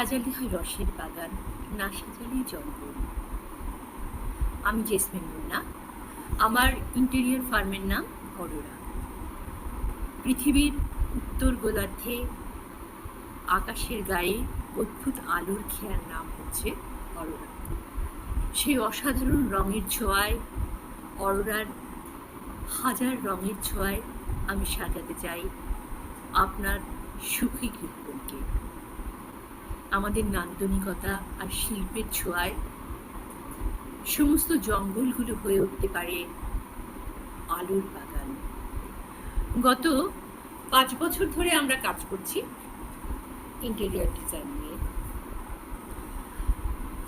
সাজালে হয় রসের বাগান, না সাজালেই জঙ্গল। আমি জেসমিন মুন্না, আমার ইন্টেরিয়র ফার্মের নাম অরোরা। পৃথিবীর উত্তর গোলার্ধে আকাশের গায়ে অদ্ভুত আলোর খেয়ার নাম হচ্ছে অরোরা। সেই অসাধারণ রঙের ছোঁয়ায় অরোরার হাজার রঙের ছোঁয়ায় আমি সাজাতে চাই আপনার সুখী কীর্তনকে আমাদের নান্দনিকতা আর শিল্পের ছোঁয়ায় সমস্ত জঙ্গলগুলো হয়ে উঠতে পারে আলুর বাগান। গত পাঁচ বছর ধরে আমরা কাজ করছি ইন্টেরিয়ার ডিজাইন নিয়ে।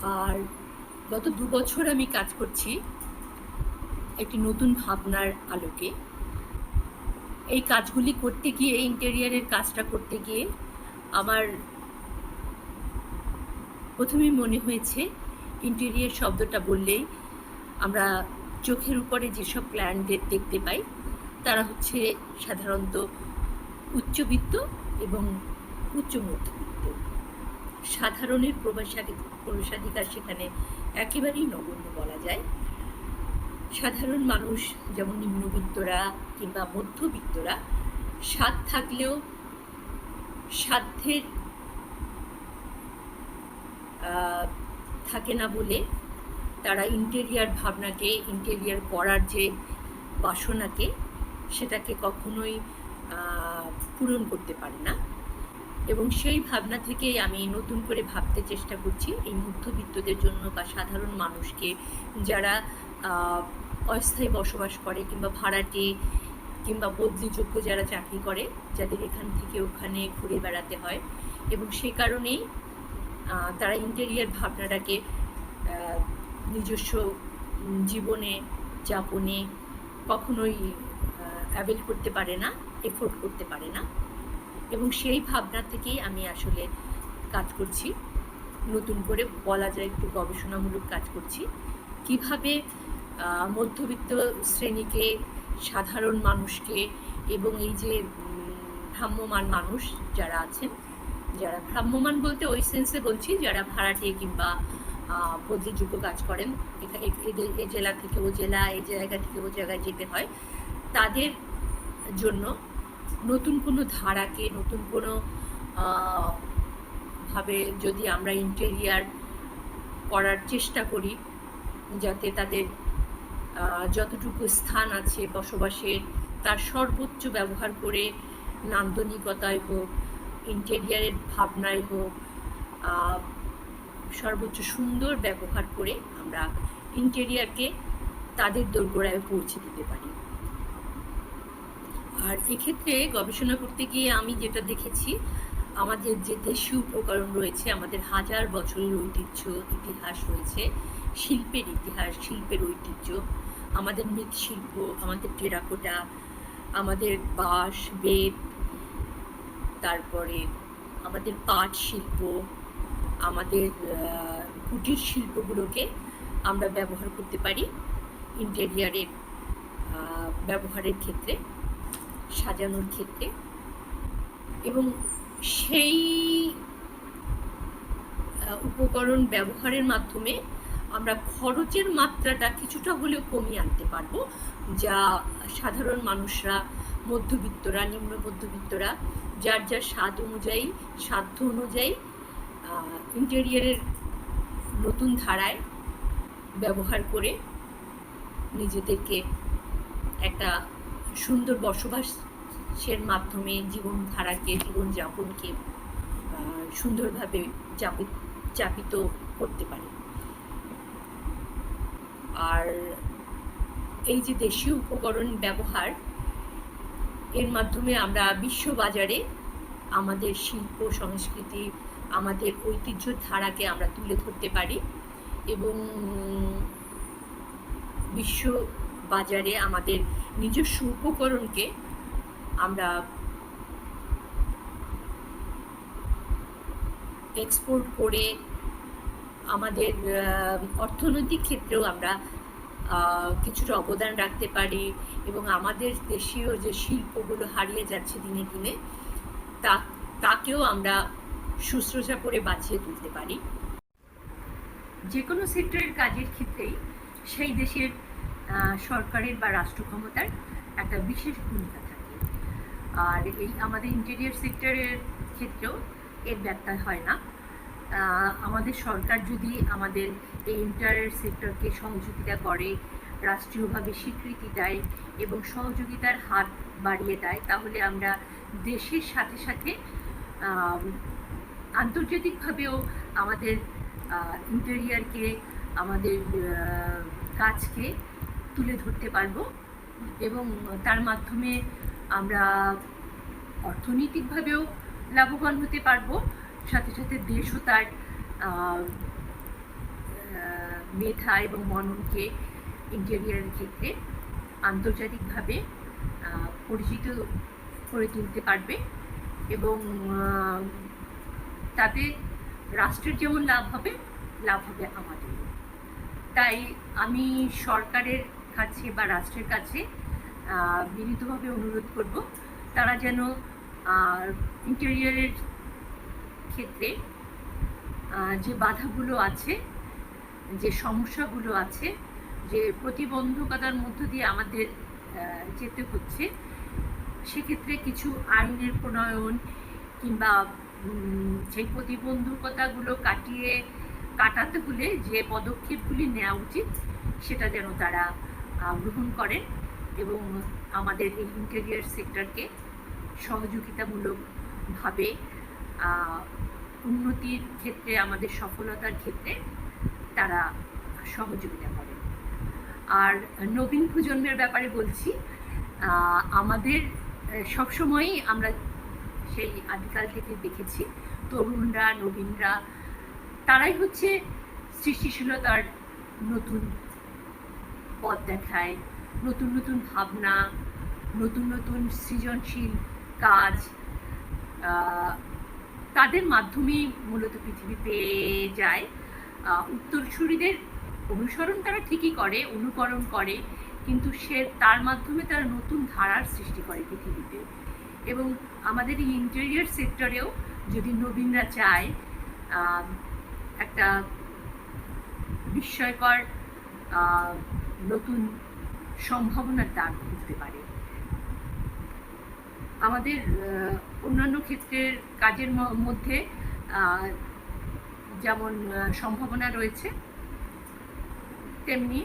আর গত দু বছর আমি কাজ করছি একটি নতুন ভাবনার আলোকে। এই কাজগুলি করতে গিয়ে ইন্টেরিয়ারের কাজটা করতে গিয়ে আমার প্রথমে মনে হয়েছে ইন্টেরিয়ার শব্দটা বললেই আমরা চোখের উপরে যেসব ক্লায়েন্টদের দেখতে পাই, তারা হচ্ছে সাধারণত উচ্চবিত্ত এবং উচ্চ মধ্যবিত্ত। সাধারণের প্রবেশাধি প্রবেশাধিকার সেখানে একেবারেই নগণ্য বলা যায়। সাধারণ মানুষ যেমন নিম্নবিত্তরা কিংবা মধ্যবিত্তরা, স্বাদ থাকলেও সাধ্যের থাকে না বলে তারা ইন্টেরিয়ার ভাবনাকে ইন্টেরিয়ার করার যে বাসনাকে সেটাকে কখনোই পূরণ করতে পারে না। এবং সেই ভাবনা থেকেই আমি নতুন করে ভাবতে চেষ্টা করছি এই মধ্যবিত্তদের জন্য বা সাধারণ মানুষকে যারা অস্থায়ী বসবাস করে কিংবা ভাড়াটে কিংবা বদলিযোগ্য যারা চাকরি করে, যাদের এখান থেকে ওখানে ঘুরে বেড়াতে হয়। এবং সে কারণেই তারা ইন্টেরিয়ার ভাবনাটাকে নিজস্ব জীবনে, যাপনে কখনোই অ্যাভেল করতে পারে না এফোর্ড করতে পারে না। এবং সেই ভাবনা থেকেই আমি আসলে কাজ করছি। নতুন করে বলা যায় একটু গবেষণামূলক কাজ করছি। কীভাবে মধ্যবিত্ত শ্রেণীকে, সাধারণ মানুষকে এবং এই যে ভ্রাম্যমান মানুষ যারা আছেন যারা ভ্রাম্যমান বলতে ওই সেন্সে বলছি, যারা ভাড়াটে কিংবা বদলিযোগ্য কাজ করেন এ জেলা থেকে ও জেলা এই জায়গা থেকে ও জায়গায় যেতে হয়, তাদের জন্য নতুন কোনো ধারাকে, নতুন কোনো ভাবে যদি আমরা ইন্টেরিয়ার করার চেষ্টা করি, যাতে তাদের যতটুকু স্থান আছে বসবাসের, তার সর্বোচ্চ ব্যবহার করে নান্দনিকতায় হোক ইন্টেরিয়ারের ভাবনায় হোক সর্বোচ্চ সুন্দর ব্যবহার করে আমরা ইন্টেরিয়ারকে তাদের দোরগোড়ায় পৌঁছে দিতে পারি। আর এক্ষেত্রে গবেষণা করতে গিয়ে আমি যেটা দেখেছি, আমাদের যে দেশীয় উপকরণ রয়েছে, আমাদের হাজার বছরের ঐতিহ্য, ইতিহাস রয়েছে, শিল্পের ইতিহাস, শিল্পের ঐতিহ্য, আমাদের মৃৎশিল্প, আমাদের টেরাকোটা, আমাদের বাঁশ, বেত তারপরে আমাদের পাট শিল্প, আমাদের কুটির শিল্পগুলোকে আমরা ব্যবহার করতে পারি ইন্টেরিয়ারের ব্যবহারের ক্ষেত্রে, সাজানোর ক্ষেত্রে। এবং সেই উপকরণ ব্যবহারের মাধ্যমে আমরা খরচের মাত্রাটা কিছুটা হলেও কমিয়ে আনতে পারব, যা সাধারণ মানুষরা, মধ্যবিত্তরা নিম্ন মধ্যবিত্তরা যার যার স্বাদ অনুযায়ী সাধ্য অনুযায়ী ইন্টেরিয়ারের নতুন ধারায় ব্যবহার করে নিজেদেরকে একটা সুন্দর বসবাসের মাধ্যমে জীবনধারাকে, জীবনযাপনকে সুন্দরভাবে চাপিত চাপিত করতে পারে। আর এই যে দেশীয় উপকরণ ব্যবহার, এর মাধ্যমে আমরা বিশ্ববাজারে আমাদের শিল্প, সংস্কৃতি, আমাদের ঐতিহ্য ধারাকে আমরা তুলে ধরতে পারি এবং বিশ্ব বাজারে আমাদের নিজস্ব উপকরণকে আমরা এক্সপোর্ট করে আমাদের অর্থনৈতিক ক্ষেত্রেও আমরা কিছুটা অবদান রাখতে পারি এবং আমাদের দেশীয় যে শিল্পগুলো হারিয়ে যাচ্ছে দিনে দিনে তা, তাকেও আমরা শুশ্রূষা করে বাঁচিয়ে তুলতে পারি। যে কোনো সেক্টরের কাজের ক্ষেত্রেই সেই দেশের সরকারের বা রাষ্ট্র ক্ষমতার একটা বিশেষ ভূমিকা থাকে। আর এই আমাদের ইন্টেরিয়ার সেক্টরের ক্ষেত্রেও এর ব্যত্যয় হয় না। আমাদের সরকার যদি আমাদের এই ইন্টারিয়ার সেক্টরকে সহযোগিতা করে, রাষ্ট্রীয়ভাবে স্বীকৃতি দেয় এবং সহযোগিতার হাত বাড়িয়ে দেয়, তাহলে আমরা দেশের সাথে সাথে আন্তর্জাতিকভাবেও আমাদের ইন্টেরিয়ারকে আমাদের কাজকে তুলে ধরতে পারব এবং তার মাধ্যমে আমরা অর্থনৈতিকভাবেও লাভবান হতে পারব। সাথে সাথে দেশও তার মেধা এবং মননকে ইন্টেরিয়ারের ক্ষেত্রে আন্তর্জাতিকভাবে পরিচিত করে তুলতে পারবে এবং তাতে রাষ্ট্রের যেমন লাভ হবে লাভ হবে আমাদের তাই আমি সরকারের কাছে বা রাষ্ট্রের কাছে বিনীতভাবে অনুরোধ করব, তারা যেন ইন্টেরিয়ারের ক্ষেত্রে যে বাধাগুলো আছে, যে সমস্যাগুলো আছে, যে প্রতিবন্ধকতার মধ্য দিয়ে আমাদের যেতে হচ্ছে সেক্ষেত্রে কিছু আইনের প্রণয়ন কিংবা সেই প্রতিবন্ধকতাগুলো কাটিয়ে কাটাতে হলে যে পদক্ষেপগুলি নেওয়া উচিত সেটা যেন তারা গ্রহণ করেন এবং আমাদের এই ইন্টেরিয়ার সেক্টরকে সহযোগিতামূলকভাবে উন্নতির ক্ষেত্রে, আমাদের সফলতার ক্ষেত্রে তারা সহযোগিতা করেন। আর নবীন প্রজন্মের ব্যাপারে বলছি আমাদের সবসময়ই আমরা সেই আদিকাল থেকে দেখেছি। তরুণরা, নবীনরা, তারাই হচ্ছে সৃষ্টিশীলতার নতুন পথ দেখায়। নতুন নতুন ভাবনা, নতুন নতুন সৃজনশীল কাজ তাদের মাধ্যমেই মূলত পৃথিবী পেয়ে যায়। উত্তরসূরিদের অনুসরণ তারা ঠিকই করে, অনুকরণ করে। কিন্তু সে তার মাধ্যমে তারা নতুন ধারার সৃষ্টি করে পৃথিবীতে। এবং আমাদের এই ইন্টেরিয়ার সেক্টরেও যদি নবীনরা চায় একটা বিস্ময়কর নতুন সম্ভাবনার দ্বার খুলতে পারে। আমাদের অন্যান্য ক্ষেত্রের কাজের মধ্যে যেমন সম্ভাবনা রয়েছে, তেমনি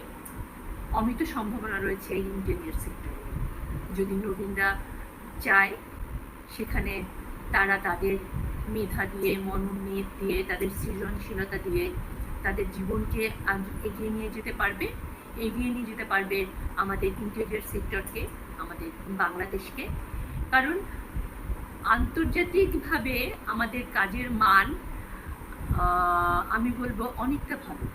অমিত সম্ভাবনা রয়েছে এই ইন্টেরিয়ার সেক্টরে যদি নবীনরা চায়, সেখানে তারা তাদের মেধা দিয়ে মনোনিয়ত দিয়ে, তাদের সৃজনশীলতা দিয়ে তাদের জীবনকে এগিয়ে নিয়ে যেতে পারবে। এগিয়ে নিয়ে যেতে পারবে আমাদের ইন্টেরিয়ার সেক্টরকে আমাদের বাংলাদেশকে। কারণ আন্তর্জাতিকভাবে আমাদের কাজের মান আমি বলব অনেকটা ভালো।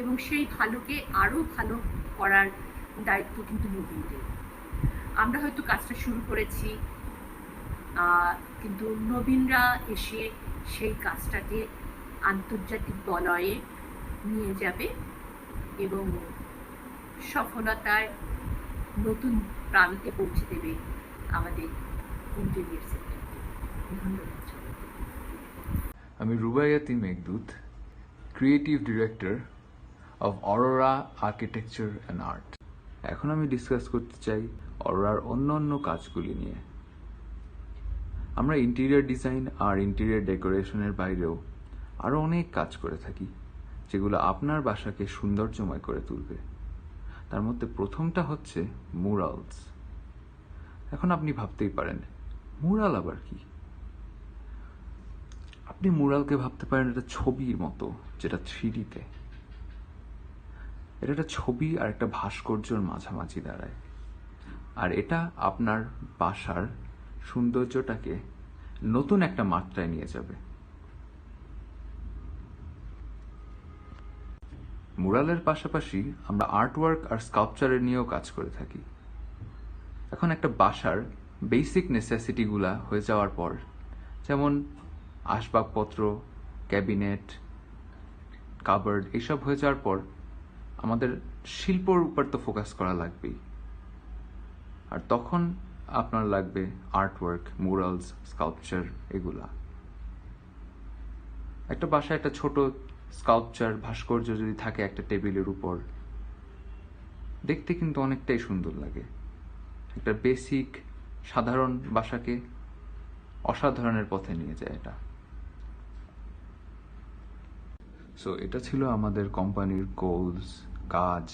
এবং সেই ভালোকে আরও ভালো করার দায়িত্ব কিন্তু নবীনদের আমরা হয়তো কাজটা শুরু করেছি কিন্তু নবীনরা এসে সেই কাজটাকে আন্তর্জাতিক বলয়ে নিয়ে যাবে এবং সফলতায় নতুন প্রান্তে পৌঁছে দেবে আমাদের ইন্টেরিয়ার সেক্টরকে ধন্যবাদ। আমি Rubaiyati creative director of Aurora architecture and art এখন আমি ডিসকাস করতে চাই অরোরার অন্য অন্য কাজগুলি নিয়ে। আমরা ইন্টেরিয়র ডিজাইন আর ইন্টেরিয়র ডেকোরেশনের বাইরেও আরও অনেক কাজ করে থাকি, যেগুলো আপনার বাসাকে সৌন্দর্যময় করে তুলবে। তার মধ্যে প্রথমটা হচ্ছে মুরালস এখন আপনি ভাবতেই পারেন মুরাল আবার কি? আপনি মুরালকে ভাবতে পারেন একটা ছবির মতো, যেটা থ্রিডিতে। এটা একটা ছবি আর একটা ভাস্কর্যর মাঝামাঝি দাঁড়ায়। আর এটা আপনার বাসার সৌন্দর্যটাকে নতুন একটা মাত্রায় নিয়ে যাবে। মুরালের পাশাপাশি আমরা আর্টওয়ার্ক আর স্কাল্পচারের নিয়েও কাজ করে থাকি। এখন একটা বাসার বেসিক নেসেসিটিগুলা হয়ে যাওয়ার পর, যেমন আসবাবপত্র, ক্যাবিনেট, কাবার্ড, এসব হয়ে যাওয়ার পর আমাদের শিল্পর উপর তো ফোকাস করা লাগবেই। আর তখন আপনার লাগবে আর্টওয়ার্ক মুরালস স্কাল্পচার এগুলা। একটা বাসায় একটা ছোট স্কাল্পচার ভাস্কর্য যদি থাকে একটা টেবিলের উপর, দেখতে কিন্তু অনেকটাই সুন্দর লাগে। একটা বেসিক সাধারণ বাসাকে অসাধারণের পথে নিয়ে যায় এটা। সো এটা ছিল আমাদের কোম্পানির গোলস কাজ